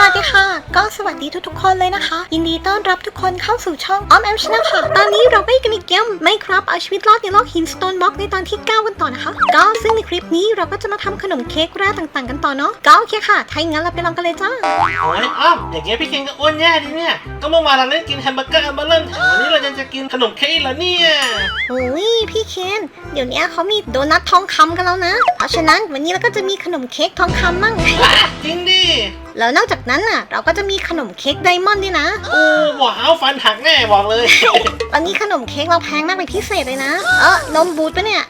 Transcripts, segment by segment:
สวัสดีค่ะ ก็สวัสดีทุกๆคนเลยนะคะ ยินดีต้อนรับทุกคนเข้าสู่ช่องออมแอมชนะค่ะ ตอนนี้เราไปกันอีกเกมไม่ครับเอาชีวิตรอดในโลกหินสโตนบล็อกในตอนที่ 9 กันต่อนะคะ ก็ซึ่งในคลิปนี้เราก็จะมาทำขนมเค้กแร่ต่างๆ กันต่อเนาะก็โอเคค่ะถ้าอย่างนั้นเราไปลองกันเลยจ้าโอ้ยอ้อมอย่างเงี้ยพี่เคนก็อ้วนแย่ดิเนี่ย ก็เมื่อวานเราเล่นกินแฮมเบอร์เกอร์อันเบอร์เริ่มแถมวันนี้เรายังจะกินขนมเค้กแล้วเนี่ยโอ้ยพี่เคนเดี๋ยวนี้เขามีโดนัททองคำกันแล้วนะ เพราะฉะนั้นวันนี้เราก็จะมีขนมเค้กทองคำมั่งจริงดิ แล้วนอกจากนั้นน่ะ เราก็จะมีขนมเค้กไดมอนด์ด้วยนะ โอ้ว้าวฟันหักแน่บอกเลยวันนี้ขนมเค้กเราแพงมากเป็นพิเศษเลยนะ เออนมบูดปะเนี่ย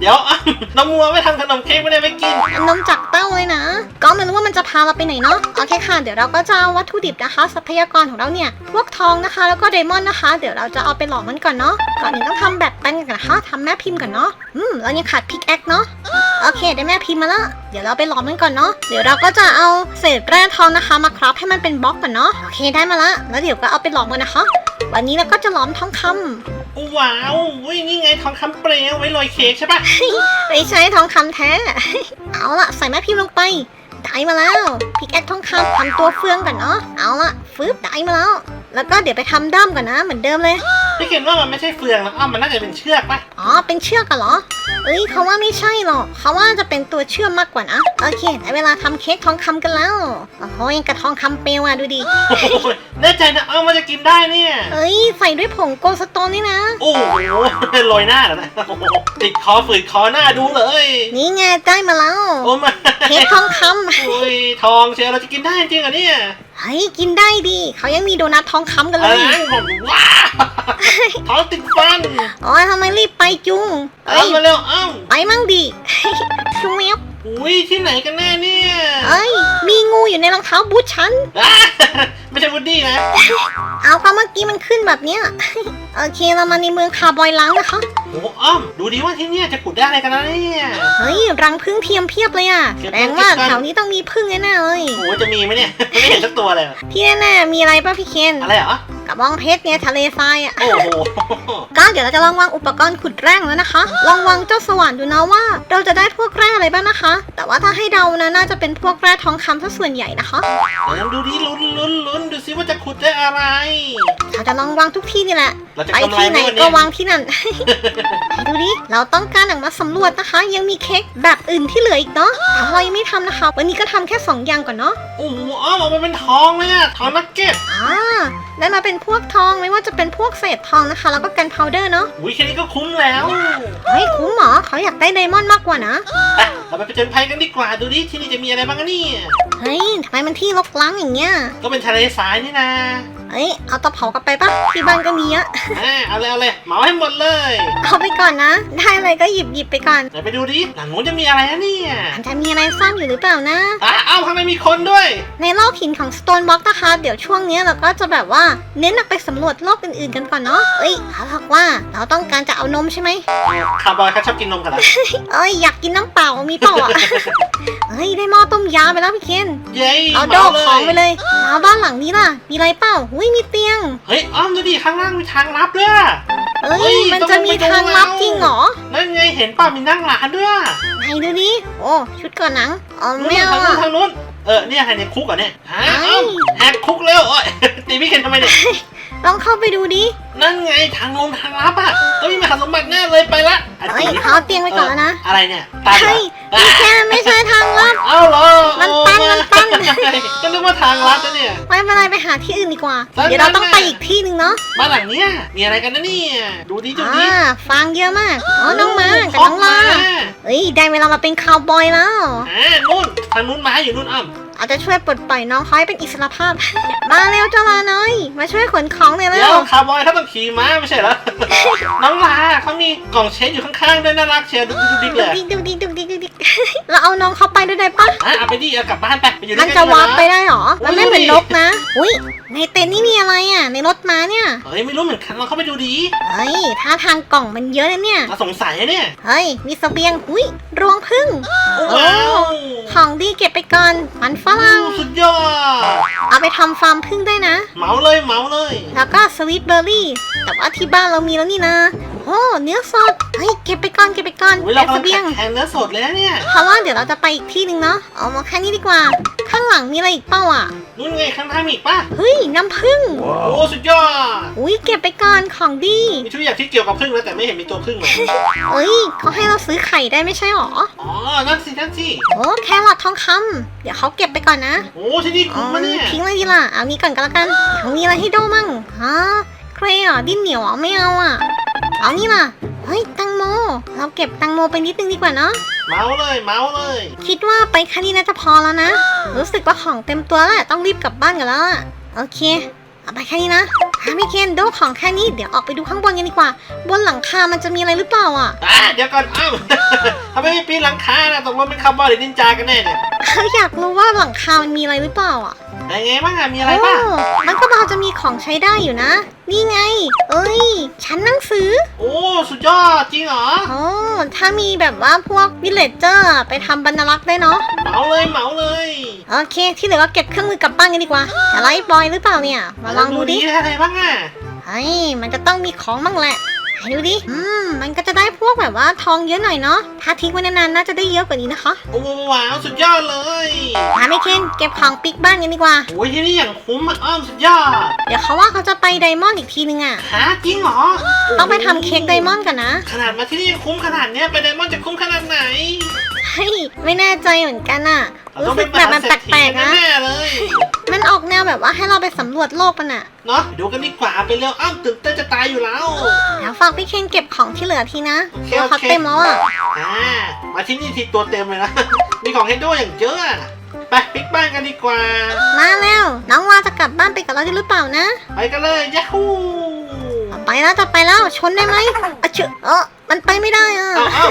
เดี๋ยวอ้อมน้องมัวไม่ทำขนมเค้กไม่ได้ไม่กิน นมจากเต้าเลยนะ ก็ไม่รู้ว่ามันจะพาเราไปไหนเนาะโอเคค่ะ เดี๋ยวเราก็จะเอาวัตถุดิบนะคะ ทรัพยากรของเราเนี่ย พวกทองนะคะ แล้วก็ไดมอนด์นะคะ เดี๋ยวเราจะเอาไปหลอมมันก่อนเนาะ ก่อนอื่นต้องทำแบบแป้นกันนะคะทำแม่พิมพ์ก่อนเนาะ อืม เรายังขาดพิกแอคเนาะ โอเคได้แม่พิมพ์มาแล้ว เดี๋ยวเราไปหลอมมันก่อนเนาะ เดี๋ยวเราก็จะเอาเศษแร่ทองนะคะมาคราฟให้มันเป็นบล็อกก่อนเนาะ โอเคได้มาละ แล้วเดี๋ยวก็เอาไปหลอมกันนะคะ วันนี้เราก็จะหลอมทองคำว้าวอุ้ยนี่ไงทองคำเปลวไว้โรยเค้กใช่ปะไม่ใช่ทองคำแท้ เอาละใส่แม่พิมพ์ลงไป ได้มาแล้ว พิกแอคทองคำทำตัวเฟืองก่อนเนาะ เอาละฟืบได้มาแล้ว แล้วก็เดี๋ยวไปทำด้ามก่อนนะ เหมือนเดิมเลย พี่เคนว่ามันไม่ใช่เฟืองนะอ้อมมันน่าจะเป็นเชือกปะอ๋อ เป็นเชือกกันเหรอ เอ้ยเขาว่าไม่ใช่หรอกเขาว่าจะเป็นตัวเชื่อมมากกว่านะ โอเคได้เวลาทำเค้กทองคำกันแล้ว โอ้โหยังกระทองคำเปลวอะดูดิ โอ้โหแน่ใจนะอ้อมว่าจะกินได้เนี่ย เอ้ยใส่ด้วยผงโกสโตนนี่นะ โอ้โหโรยหน้าเหรอนะโอ้โหติดคอฝืดคอหน้าดูเลย นี่ไงได้มาแล้ว โอ้มาเค้กทองคำ โอ้ยทองเชียวเราจะกินได้จริงเหรอเนี่ย เฮ้ยกินได้ดิเขายังมีโดนัททองคำกันอะเลไรยบอกว้าวทองติดฟันโอ้ยทำไมรีบไปจุงเอาเอ้ยมาเร็วเอ้าไปมั่งดิชุงแมวอุ้ยที่ไหนกันแน่เนี่ยเอ้ยมีงูอยู่ในรองเท้าบูทฉัน อะไม่ใช่วูดดี้นะเอาก็เมื่อกี้มันขึ้นแบบเนี้ย โอเคเรามาในเมืองคาร์บอยล้างนะคะ โอ้อ้อม ดูดีว่าที่เนี่ยจะขุดได้อะไรกันนะเนี่ยเฮ้ยรังพึ่งเทียมเพียบเลยอะแสดงว่าแถวนี้ต้องมีพึ่งแน่ๆเลยโอ้จะมีไหมเนี่ยไม่เห็นสักตัวเลยที่แน่ๆมีอะไรป่ะพี่เคนอะไรเหรอกระบองเพชรเนี่ยทะเลทรายอะโอ้โหก็เดี๋ยวเราจะลองวางอุปกรณ์ขุดแร่แล้วนะคะ ลองวางเจ้าสว่านดูนะว่า เราจะได้พวกแร่อะไรบ้างนะคะ แต่ว่าถ้าให้เดานะน่าจะเป็นพวกแร่ทองคำซะส่วนใหญ่นะคะเดี๋ยวดูดิลุ้นลุ้นลุ้นดูซิว่าจะขุดได้อะไร เราจะลองวางทุกที่นี่แหละเราจะไปกำไรที่ไหไหมนวันก็นี้วางที่นั่นไหนดูดิ เราต้องการออกมาสำรวจนะคะ ยังมีเค้กแบบอื่นที่เหลืออีกเนาะแต่เรายังไม่ทำนะคะ วันนี้ก็ทำแค่ 2 อย่างก่อนเนาะโอ้โหอ้อมออกมาเป็นทองเลยอะทองนักเก็ตอ่าได้มาเป็นพวกทองไม่ว่าจะเป็นพวกเศษทองนะคะ แล้วก็กันพาวเดอร์เนาะอุ้ยแค่นี้ก็คุ้มแล้วเฮ้ยคุ้มเหรอเขาอยากได้ไดมอนด์มากกว่านะไปเราไปผจญภัยกันดีกว่าดูดิที่นี่จะมีอะไรบ้างกันเนี่ยเฮ้ยทำไมมันที่รกล้างอย่างเงี้ยก็เป็นทะเลทรายนี่นะ เฮ้ยเอาตะเผากลับไปปะที่บ้านก็มีอะ อ่าเอาเลยเอาเลยเหมาให้หมดเลยเอาไปก่อนนะ ได้อะไรก็หยิบหยิบไปก่อนไหนไปดูดิหลังนู้นจะมีอะไรนะเนี่ยมันจะมีอะไรซ่อนอยู่หรือเปล่านะ อะเอ้าข้างในมีคนด้วย ในโลกหินของ Stone Block นะคะ เดี๋ยวช่วงเนี้ยเราก็จะแบบว่าเน้นออกไปสำรวจโลกอื่นๆกันก่อนเนาะเอ้ยเขาบอกว่าเราต้องการจะเอานมใช่ไหมคาร์บอยเขาชอบกินนมกันเหรอเอ้ยอยากกินน้ำเปล่ามีเปล่าอะเฮ้ยได้หม้อต้มยาไปแล้วพี่เคนเย้เอาโดกของไปเลยแล้วบ้านหลังนี้ล่ะ มีอะไรเปล่าหุ้ยมีเตียง เฮ้ยอ้อมดูดิข้างล่างมีทางลับด้วยเอ้เฮ้ยยมันต้องจะมีไปดูทางลับแล้วจริงเหรอนั่นไงเห็นป่ะมีนั่งร้านด้วยไหนดูดิโอ้ชุดก่อนหนังอ๋อนู่นไม่น่ะเอาทางนู้นอะทางนู้นเออเนี่ยใครในคุกเหรอเนี่ยฮะเอ้ยเอ้าแหกคุกแล้วโอ้ยตีพี่เคนทำไมเนี่ยลองเข้าไปดูดินั่นไงทางลงทางลับอะต้องมีมหาสมบัติแน่เลยไปละอะเอ้ยตีเขาเอาเตียงไปก่อนแล้วนะ เอะไรเนี่ยตาเหรอเฮ้ยพี่แค่ไม่ใช่ทางลับเอ้าเหรอมันตันโอ้มันตัน ก็นึกว่าทางลัดนะเนี่ย ไม่เป็นไรไปหาที่อื่นดีกว่าได้เดี๋ยวเราต้องได้ไปอีกที่หนึ่งเนาะบ้านหลังเนี้ยมีอะไรกันนะเนี่ยดูดิดูอ่าดิฟางเยอะมากอ๋อน้องมากับคน้องลาม้เฮ้ยได้เวลามาเป็นคาวบอยแล้วอ่านู่นทางนู้นม้าอยู่นู่นอ้ำอาจจะช่วยปลดปล่อยน้องเขาให้เป็นอิสระภาพ มาเร็วเจ้าลาน้อย มาช่วยขนของหน่อยเร็เดี๋ยววคาร์บอยเขาต้องขี่ม้าไม่ใช่เหรอ น้องลาเขามีกล่องเช็คอยู่ข้างๆด้วยน่ารักเชียวดูดิดูดิเลยดูดิดูดิดูดิดูดิเราเอาน้องเขาไปด้วยได้ปะอะเอาไปดิเอากลับบ้านไปไปอยู่ด้มัวนยกัจะนวาร์ปไปนะได้หรอ มันไม่เหมือนอุ้ยนกนะ อุ้ยในเต็นท์นี่มีอะไรอะ ในรถม้าเนี่ย เฮ้ยไม่รู้เหมือนกันลองเข้าไปดูดิเฮ้ยท่าทางกล่องมันเยอะนะเนี่ย เราสงสัยนะเนี่ย เฮ้ย มีเสบียง อุ้ยรวงพึ่งว้าว ของดีเก็บไปก่อน มันฝรั่ง สุดยอด เอาไปทำฟาร์มพึ่งได้นะ เหมาเลยเหมาเลย แล้วก็สวีทเบอร์รี่ แต่ว่าที่บ้านเรามีแล้วนี่นะโห อ้เนื้อสดเฮ้ยเก็บไปก่อนเก็บไปก่อนโอ้ยเป็เรานกำลังเสบียงแทนเนื้อสดเลยนะเนี่ยเพราะว่าเดี๋ยวเราจะไปอีกที่หนึ่งเนาะเอามาแค่นี้ดีกว่า ข้างหลังมีอะไรอีกเปล่าอะนู่นไงข้างหน้ามีอีกป่ะเฮ้ยน้ำผึ้งโอ้สุดยอดอุ้ยเก็บไปก่อนของดี มีทุกอย่างที่เกี่ยวกับพึ่งแล้วแต่ไม่เห็นมีตัวพึ่งเลยเอ้ยเขาให้เราซื้อไข่ได้ไม่ใช่หรออ๋อนั่นสินั่นสิโอ้แครอททองคำเดี๋ยวเขาเก็บไปก่อนนะโอ้ที่นี่คุ้มมะเนี่ยทิ้งเลยดีล่ะเอานี้ก่อนก็แล้วกันเอามีอะไรให้ดูมั่งฮะเครอะดินเหนียวอะไม่เอาอะ เอานี่ล่ะเฮ้ยแตังโม เราเก็บแตังโมไปนิดนึงดีกว่าเนาะเมาเลยเมาเลย คิดว่าไปแค่นี้น่าจะพอแล้วนะ รู้สึกว่าของเต็มตัวแล้วแหละต้องรีบกลับบ้านกันแล้วอะโอเคเอาไปแค่นี้นะฮาไม่เคนดูของแค่นี้เดี๋ยวออกไปดูข้างบนกันดีกว่า บนหลังคามันจะมีอะไรหรือเปล่าอะอะเดี๋ยวก่อนอ้าวทำไมไม่ปีนหลังคานะตกลงเป็นคาร์บอนหรือนินจากันแน่เนี่ยอยากรู้ว่าหลังคามันมีอะไรหรือเปล่าอะ ไหนไงบ้างอะมีอะไรบ้างโมันก็พอจะมีของใช้ได้อยู่นะ นี่ไง เอ้ย ชั้นหนังสือ โอ้ สุดยอดจริงเหรอ โอ้ ถ้ามีแบบว่าพวกวิลเลจเจอร์ไปทำบรรลักษ์ได้เนาะ เหมาเลยเหมาเลยโอเค ที่เหลือก็เก็บเครื่องมือกลับบ้านกันดีกว่า อะไรบอยหรือเปล่าเนี่ย มาลองดูดิได้อะไรบ้างอะ เฮ้ย มันจะต้องมีของบ้างแหละไหน ดูดิ อืม มันก็จะได้พวกแบบว่าทองเยอะหน่อยเนาะ ถ้าทิ้งไว้นานๆ น่าจะได้เยอะกว่านี้นะคะ โอ้ว้าวสุดยอดเลยมาไม่เคนเก็บของปิกบ้านกันดีกว่า โอ้ยที่นี่อย่างคุ้มอะอ้อมสุดยอด เดี๋ยวเขาว่าเขาจะไปไดมอนด์อีกทีนึงอะหาจริงเหรอต้องไปทำเค้กไดมอนด์กันนะ ขนาดมาที่นี่ยังคุ้มขนาดเนี้ยไปไดมอนด์จะคุ้มขนาดไหนเฮ้ยไม่แน่ใจเหมือนกันอะเราต้อรู้งสึเป็นกมแบบหามันเศรษฐีแปลกๆกันนะ แน่เลยมันออก แนวแบบว่าให้เราไปสำรวจโลกมันอะเนาะดูกันดีกว่าไปเร็วอ้อมตื่นเต้นจะตายอยู่แล้วเดี๋ยวฝากพี่เคนเก็บของที่เหลือทีนะโอเคตัวเขาโอเคเต็มแล้วอะอ่ามาที่นี่ทีตัวเต็มเลยนะ มีของเฮนโดอย่างเยอะอะไปปิกบ้านกันดีกว่า มาแล้ว น้องวาจะกลับบ้านไปกับเราได้หรือเปล่านะ ไปกันเลยยั h ฮูไปแล้วจะไปแล้วชนได้ไหมอะเชอะเออมันไปไม่ได้อะเอาเอา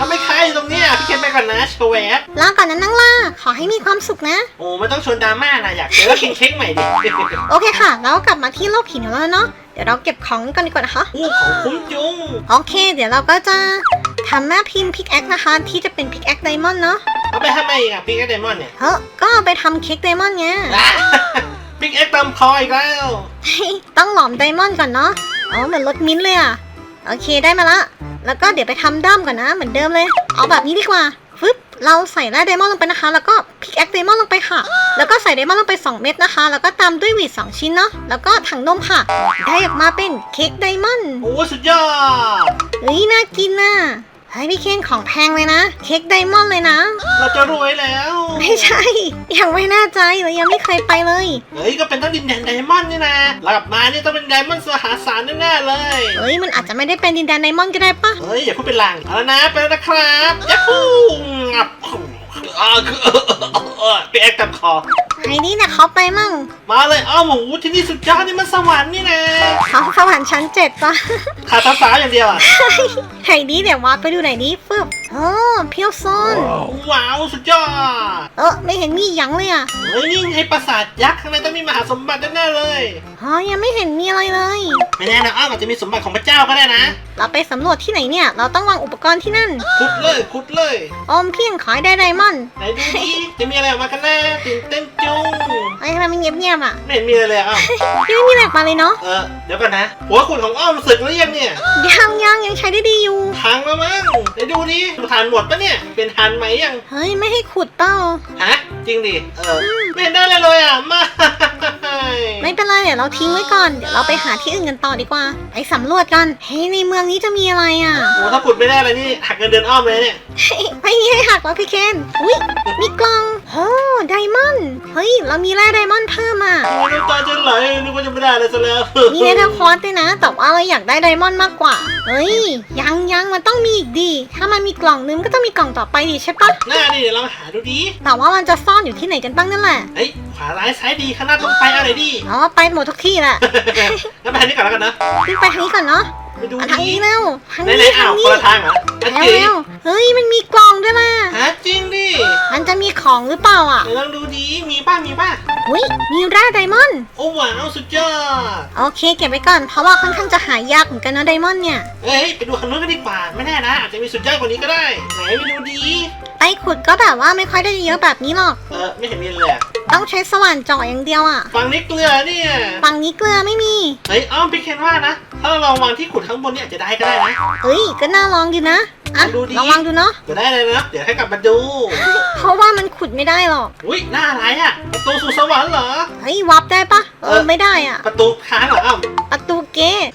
ทำไมใครอยู่ตรงเนี้ยพี่เคนไปก่อนนะโชว์แวบลาก่อนนะนังล่า ขอให้มีความสุขนะ โอ้ไม่ต้องชวนดราม่านะอยากเจอแล้วกินเค้กใหม่ดิโอเคค่ะ แล้วกลับมาที่โลกหินของเราแล้วเนาะ เดี๋ยวเราเก็บของกันดีกว่านะคะ อู้ของคุ้มจุงโอเค เดี๋ยวเราก็จะทำแม่พิมพ์พิกแอคนะคะ ที่จะเป็นพิกแอคไดมอนด์เนาะเอาไปทำไมอีกอะพิกเอ็กไดมอนด์เนี่ยเฮ้อก็เอาไปทำเค้กไดมอนด์ไง พิกเอ็กตามคออีกแล้ว ต้องหลอมไดมอนด์ก่อนเนาะ อ๋อเหมือนรถมิ้นท์เลยอะโอเคได้มาละ แล้วก็เดี๋ยวไปทำด้ามก่อนนะ เหมือนเดิมเลย เอาแบบนี้ดีกว่าฟึบเราใส่แร่ไดมอนด์ลงไปนะคะ แล้วก็พิกแอคไดมอนด์ลงไปค่ะ แล้วก็ใส่ไดมอนด์ลงไป 2 เม็ดนะคะ แล้วก็ตามด้วยหวีด2ชิ้นเนาะ แล้วก็ถังนมค่ะ ได้ออกมาเป็นเค้กไดมอนด์ โอ้สุดยอด เฮ้ยน่ากินน่ะเฮ้ยพี่เคนของแพงเลยนะ เค้กไดมอนด์เลยนะ เราจะรวยแล้ว ไม่ใช่ ยังไม่แน่ใจเลยยังไม่เคยไปเลย เฮ้ยก็เป็นต้องดินแดนไดมอนด์นี่นะเรากลับมานี่ต้องเป็นไดมอนด์สหาศาลแน่ๆเลยเฮ้ยมันอาจจะไม่ได้เป็นดินแดนไดมอนด์ก็ได้ปะเฮ้ยอย่าพูดเป็นลางเอาแล้วนะไปแล้วนะครับยัฮูงับอ่าคือเออพี่เอ็กตามคอ ไอ้นี่เนี่ยเขาไปมั่งมาเลยอ้าวหมูที่นี่สุดยอดนี่มันสวรรค์นี่นะเขาสวรรค์ชั้นเจ็ดปะขาดสาวๆอย่างเดียวอะไอ้นี่เดี๋ยววาดไปดูไหนอยนี้ฟึบโอ้เพียวโซนว้าวสุดยอดเออไม่เห็นมีหยังเลยอะเฮ้ยนี่ไงปราสาทยักษ์ข้างในต้องมีมหาสมบัติแน่ๆเลยอ๋อยังไม่เห็นมีอะไรเลย ไม่แน่นะอ้าวอาจจะมีสมบัติของพระเจ้าก็ได้นะเราไปสำรวจที่ไหนเนี่ย เราต้องวางอุปกรณ์ที่นั่นขุดเลยขุดเลยอมเพียงขายได้ไดมอนด์ไหนดูดิจะมีอะไรออกมากันแน่ตื่นเต้นจุงไอ้ทำไมมันเงียบๆอะไม่เห็นมีอะไรเลยอะอ้าวยังไม่มีอะไรออกมาเลยเนาะเออเดี๋ยวก่อนนะ หัวขุดของอ้อมสึกหรือยังเนี่ยยังยังยังใช้ได้ดีอยู่ พังแล้วมั้งไหนดูดิทานหมดปะเนี่ย เป็นทานไหมยังเฮ้ยไม่ให้ขุดเป้าฮะ จริงดิ เออ ไม่เห็นได้เลยเลยอะ ไม่ ไม่เป็นไรเดี๋ยวเราทิ้งไว้ก่อน เดี๋ยวเราไปหาที่อื่นกันต่อดีกว่า ไปสำรวจกันเฮ้ยในเมืองนี้จะมีอะไรอะ โอ้ถ้าขุดไม่ได้เลยนี่หักเงินเดือนอ้อมเลยเนี่ย ไม่มีให้หักแล้วพี่เคนอุ้ยมีกล่องโอ้ไดมอนด์เฮ้ย เรามีแร่ไดมอนด์เพิ่มอะ โอ้น้ำตาจะไหลนึกว่าจะไม่ได้เลยซะแล้วมีเนเธอร์คอร์สด้วยนะ แต่ว่าเราอยากได้ไดมอนด์มากกว่า เฮ้ย ยังยังมันต้องมีอีกดี ถ้ามันมีกล่องนึงก็ต้องมีกล่องต่อไปดิใช่ปะหน้าดิเดี๋ยวลองหาดูดิแต่ว่ามันจะซ่อนอยู่ที่ไหนกันบ้างนั่นแหละเฮ้ยขวาร้ายซ้ายดีข้างหน้าตรงไปเอะไรดิอ๋อไปหมดทุกที่แหละงั้นไปทางนี้ก่อนแล้วกันนะขึ้นไปทางนี้ก่อนเนาะไปดูอะทางดินี้เร็วทางไหนนี้ไหนๆอ้าทาวงคนี้นละทางเหรออันแล้วจีเร็วเฮ้ยมันมีกล่อง ด้วยล่ะหาจริงดิมันจะมีของหรือเปล่าอะเดี๋ยวลองดูดีมีป้ามีป้าอุ้ยมีแร่ไดมอนด์โอ้ว้าวสุดยอดโอเค เก็บไว้ก่อนเพราะว่าค่อนข้างจะหายากเหมือนกันนะไดมอนด์เนี่ย เอ้ยไปดูทางนู้นกันดีกว่าไม่แน่นะอาจจะมีสุดยอดกว่านี้ก็ได้ไหนไปดูดีไปขุดก็แบบว่าไม่ค่อยได้เยอะแบบนี้หรอก เออไม่เห็นมีเลยอะต้องใช้สว่านเจาะอย่างเดียวอะ ฝั่งนี้เกลือเนี่ยฝั่งนี้เกลือไม่มีเฮ้ยอ้อมพี่เคนว่านะ ถ้าเราลองวางที่ขุดข้างบนเนี่ยอาจจะได้ก็ได้นะเอ้ย ก็น่าลองดีนะ อะลองดูดิ ลองวางดูเนาะ จะได้เลยนะ เดี๋ยวให้กลับมาดู เพราะว่ามันขุดไม่ได้หรอก อุ้ยหน้าอะไรอะประตูสู่สวรรค์เหรอ เฮ้ย วับได้ปะเอเอออ ไม่ได้อะ ประตูค้างเหรออ้อมประตูเกต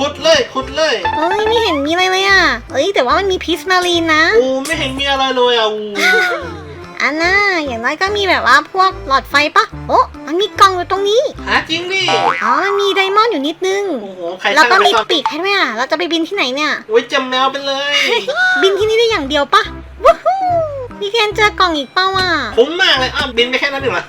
ขุดเลยขุดเลยเอ้ย ไม่เห็นมีอะไรเลยอะเอ้ย แต่ว่ามันมีพิสมารีนนะโอ้ไม่เห็นมีอะไรเลยอะอู้ อันน่าอย่างน้อยก็มีแบบว่าพวกหลอดไฟปะโอ้มันมีกล่องอยู่ตรงนี้หาจริงดิ อ๋อมันมีไดมอนด์อยู่นิดนึง โอ้โห ใครสแล้วร้างก็อะไรมีซ่อนปีกให้ด้วยอะเราจะไปบินที่ไหนเนี่ยไว้จำแมวไปเลย บินที่นี่ได้อย่างเดียวปะวู้ฮู้พี่เคนเจอกล่องอีกเป้าอะคุ้มมากเลยอ้าวบินไปแค่นั้นเองเหรอ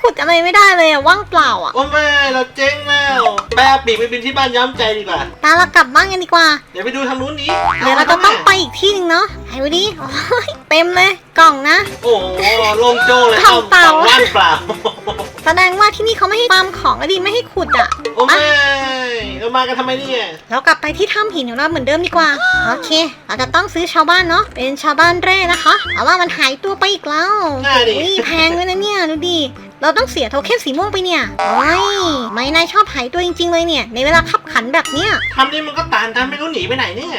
ขุดอะไรไม่ได้เลยอะว่างเปล่าอะโอ้ไม่เราเจ๊งแล้วแปลปีกไปบินที่บ้านย้อมใจดีกว่าตาเรากลับบ้านกันดีกว่า เดี๋ยวไปดูทางนู้นนี้เดี๋ยวเราจะต้องไปอีก ที่หนึ่งเนาะไหนดูดิโอ้ยเต็มเลยกล่องนะ โอ้โหโล่งโจ้งเลยทางเปล่าสองว่างเปล่า แสดงว่าที่นี่เขาไม่ให้ตามของอะดิไม่ให้ขุดอะโอ้ไม่เรามากันทำไมเนี่ยเรากลับไปที่ถ้ำหินของเราเหมือนเดิมดีกว่า โอเค เราจะต้องซื้อชาวบ้านเนาะเป็นชาวบ้านแร่นะคะแต่ว่ามันหายตัวไปอีกแล้วน่าดิ อุ้ยแพงเลยนะเนี่ยดูดิ เราต้องเสียโทเค็นสีม่วงไปเนี่ยโอ้ยไม่นายชอบหายตัวจริง ๆ เลยเนี่ย ในเวลาขับขันแบบเนี้ย ทำนี่มันก็ตานทำไม่รู้หนีไปไหนเนี่ย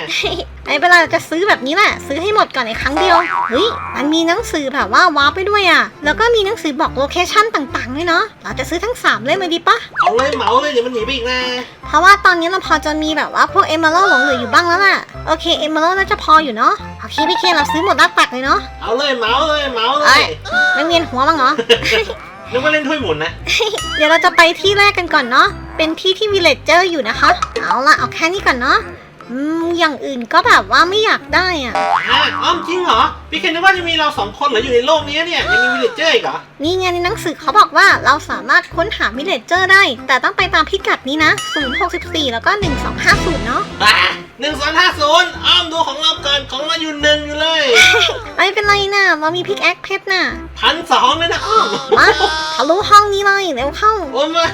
ในเวลาเราจะซื้อแบบนี้แหละ ซื้อให้หมดก่อนในครั้งเดียวเฮ้ยมันมีหนังสือแบบว่าว้าร์ปไปด้วยอะ แล้วก็มีหนังสือบอกโลเคชั่นต่างๆด้วยเนาะเราจะซื้อทั้งสามเล่มเลยดีปะ เอาเลยเหมาเลยเดี๋ยวมันหนีไปอีกนะเพราะว่าตอนนี้เราพอจะมีแบบว่าพวกเอมเมอรัลหลงเหลืออยู่บ้างแล้วล่ะโอเคเอมเมอรัลน่าจะพออยู่เนาะโอเคพี่เคนเราซื้อหมดหน้าตักเลยเนาะเอาเลยเหมาเลยเหมาเลเอ้ยยไม่เวียนหัวบ้างเหรอ นึกว่าเล่นถ้วยหมุนนะ เดี๋ยวเราจะไปที่แรกกันก่อนเนาะ เป็นที่ที่วิลเลจเจอร์อยู่นะคะ เอาละเอาแค่นี้ก่อนเนาะ อืมอย่างอื่นก็แบบว่าไม่อยากได้อะอะอ้อมจริงเหรอ พี่เคนนึกว่าจะมีเราสองคนเหรืออยู่ในโลกนี้เนี่ยยังมีวิลเลจเจอร์อีกเหรอ นี่ไงในหนังสือเขาบอกว่าเราสามารถค้นหาวิลเลจเจอร์ได้ แต่ต้องไปตามพิกัดนี้นะ 064 แล้วก็ 1250 เนาะอะหนึ่งสองห้าศูนย์อ้อมดูของเราก่อนของเราอยู่หนึ่งอยู่เลยไม่เป็นไรนะเรามีพิกแอคเพชรน่ะพันสองเลยนะอ้อมมาทะลุห้องนี้เลยเร็วเข้า โอ้ไม่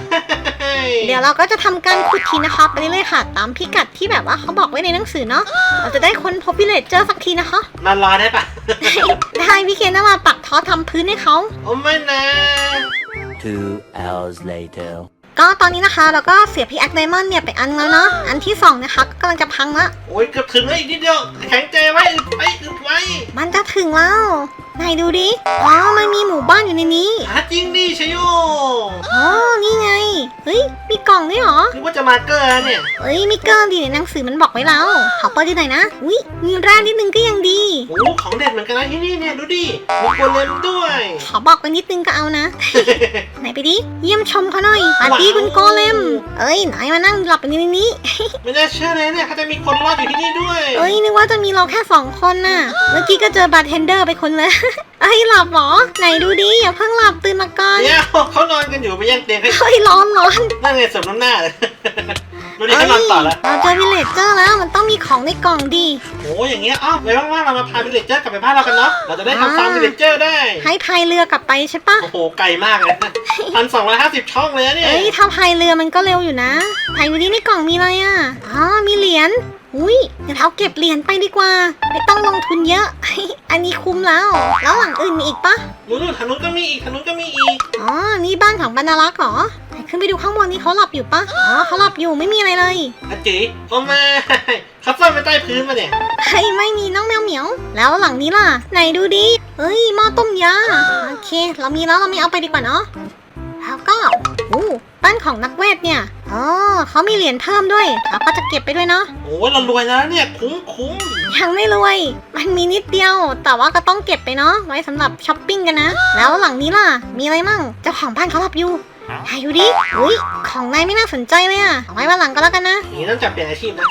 เดี๋ยวเราก็จะทำการขุดทีนะคะไปเรื่อยๆค่ะ ตามพิกัดที่แบบว่าเขาบอกไว้ในหนังสือเนาะเราจะได้ค้นพบวิลเลจเจอร์สักทีนะคะนอนรอได้ปะได้พี่เคนนะมาปักท้อทำพื้นให้เขาโอ้ไม่นะ Two hours later. ก็ตอนนี้นะคะเราก็เสียพิกแอคไดมอนด์เนี่ยไปอันแล้วเนาะอันที่สองนะคะก็กำลังจะพังละโอ้ยเกือบถึงแล้วอีกนิดเดียวแข็งใจไว้อึดไว้อึดไว้ มันจะถึงแล้วไหนดูดิ อ๋อ มันมีหมู่บ้านอยู่ในนี้ หาจริงดิชโยอ๋อ นี่ไง เฮ้ย มีกล่องด้วยเหรอ นึกว่าจะมาเกอร์เนี่ย เฮ้ยมีเกินดีในหนังสือมันบอกไว้แล้วขอเปิดดูหน่อยนะ อุ้ยมีแร่นิดนึงก็ยังดี โอ้ของเด็ดเหมือนกันนะที่นี่เนี่ยดูดิมีโกเลมด้วย ขอบอกไว้นิดนึงก็เอานะ ไหนไปดิ เยี่ยมชมเขาหน่อยสวัสดีคุณโกเลมเอ้ยไหนมานั่งหลับอยู่ในนี้ ไม่น่าเชื่อเลยเนี่ยเขาจะมีคนรอดอยู่ที่นี่ด้วย เอ้ยนึกว่าจะมีเราแค่สองคนน่ะ เมื่อกี้ก็เจอบาร์เทนเดอร์ไปคนเลยเอ้ยหลับเหรอ ไหนดูดิอย่าเพิ่งหลับตื่นมาก่อนเดี๋ยวเขานอนกันอยู่ไปแย่งเตียงให้เฮ้ยร้อนร้อนนั่งไงสมน้ำหน้าเลยดูดิเขานอนต่อแล้วเราเจอวิลเลจเจอร์แล้วมันต้องมีของในกล่องดีโอ้อย่างเงี้ยอ้าวไว้ว่างๆเรามาพาวิลเลจเจอร์กลับไปบ้านเรากันเนาะเราจะได้ทำฟาร์มวิลเลจเจอร์ได้ ให้พายเรือกลับไปใช่ปะโอ้โหไกลมากเลยพันสองร้อยห้าสิบช่องเลยนะเนี่ยเอ้ยถ้าพายเรือมันก็เร็วอยู่นะพายดูดิในกล่องมีอะไรอะอ๋อมีเหรียญอุ้ยเดี๋ยวเราเก็บเหรียญไปดีกว่า ไม่ต้องลงทุนเยอะ อันนี้คุ้มแล้ว แล้วหลังอื่นมีอีกปะดูดูทางนู้นก็มีอีกทางนู้นก็มีอีก อ๋อ นี่บ้านของบรรณารักษ์เหรอไหนขึ้นไปดูข้างบนนี่เขาหลับอยู่ปะอ๋อเขาหลับอยู่ไม่มีอะไรเลย อาจีโอ้ไม่เขาซ่อนไว้ใต้พื้นมาเนี่ย เฮ้ยไม่มีน้องแมวเหมียว แล้วหลังนี้ล่ะ ไหนดูดิเฮ้ยหม้อต้มยา โอเค เรามีแล้วเราไม่เอาไปดีกว่าเนาะ แล้วก็อู้บ้านของนักเวทเนี่ย อ๋อเขามีเหรียญเพิ่มด้วยเราก็จะเก็บไปด้วยเนาะ โอ้ยเรารวยแล้วเนี่ยคุ้มคุ้มยังไม่รวย มันมีนิดเดียว แต่ว่าก็ต้องเก็บไปเนาะ ไว้สำหรับช้อปปิ้งกันนะ แล้วหลังนี้ล่ะ มีอะไรมั่ง เจ้าของบ้านเขาหลับอยู่ ให้ดูดิอุ้ยของนายไม่น่าสนใจเลยอะเอาไว้วันหลังก็แล้วกันนะอย่างนี้ต้องจับเปลี่ยนอาชีพนะ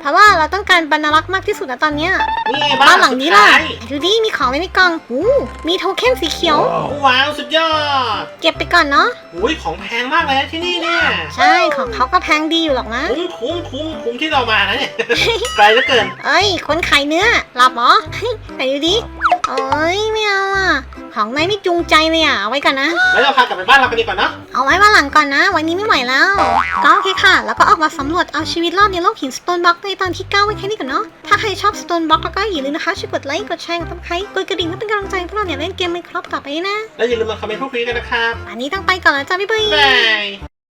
เพราะว่าเราต้องการบรรลักษ์มากที่สุดนะตอนเนี้ยนี่ไงบ้าบ้านนหหลัลังงนี้นี้ล่ะล่ะให้ดูดิมีของไว้ในกล่องอู้มีโทเค็นสีเขียว ว้าวสุดยอดเก็บไปก่อนเนาะ อุ้ยของแพงมากเลยนะที่นี่เนี่ย ใช่ของเขาก็แพงดีอยู่หรอกนะ คุ้มคุ้มคุ้มคุ้มที่เรามานะเนี่ย ไกลเหลือเกิน เอ้ย คนขายเนื้อหลับเหรอไหนดูดิโอ้ยไม่เอาอะ ของนายไม่จูงใจเลยอะเอาไว้กันนะ แล้วเราพากลับไปบ้านเรากันดีกว่าเนาะเอาไว้วันหลังก่อนนะ วันนี้ไม่ไหวแล้ว ก็โอเคค่ะ แล้วก็ออกมาสำรวจเอาชีวิตรอดในโลกหินสโตนบล็อกในตอนที่ 9 ไว้แค่นี้ก่อนเนาะ ถ้าใครชอบสโตนบล็อกแล้วก็อย่าลืมนะคะช่วยกดไลค์กดแชร์กดติดตามกดกระดิ่งเพื่อเป็นกำลังใจให้พวกเราเนี่ยเล่นเกมไม่ครบต่อไปนะ แล้วอย่าลืมมาคอมเมนต์พูดคุยกันนะครับอันนี้ต้องไปก่อนแล้วจ้าบ๊ายบาย บาย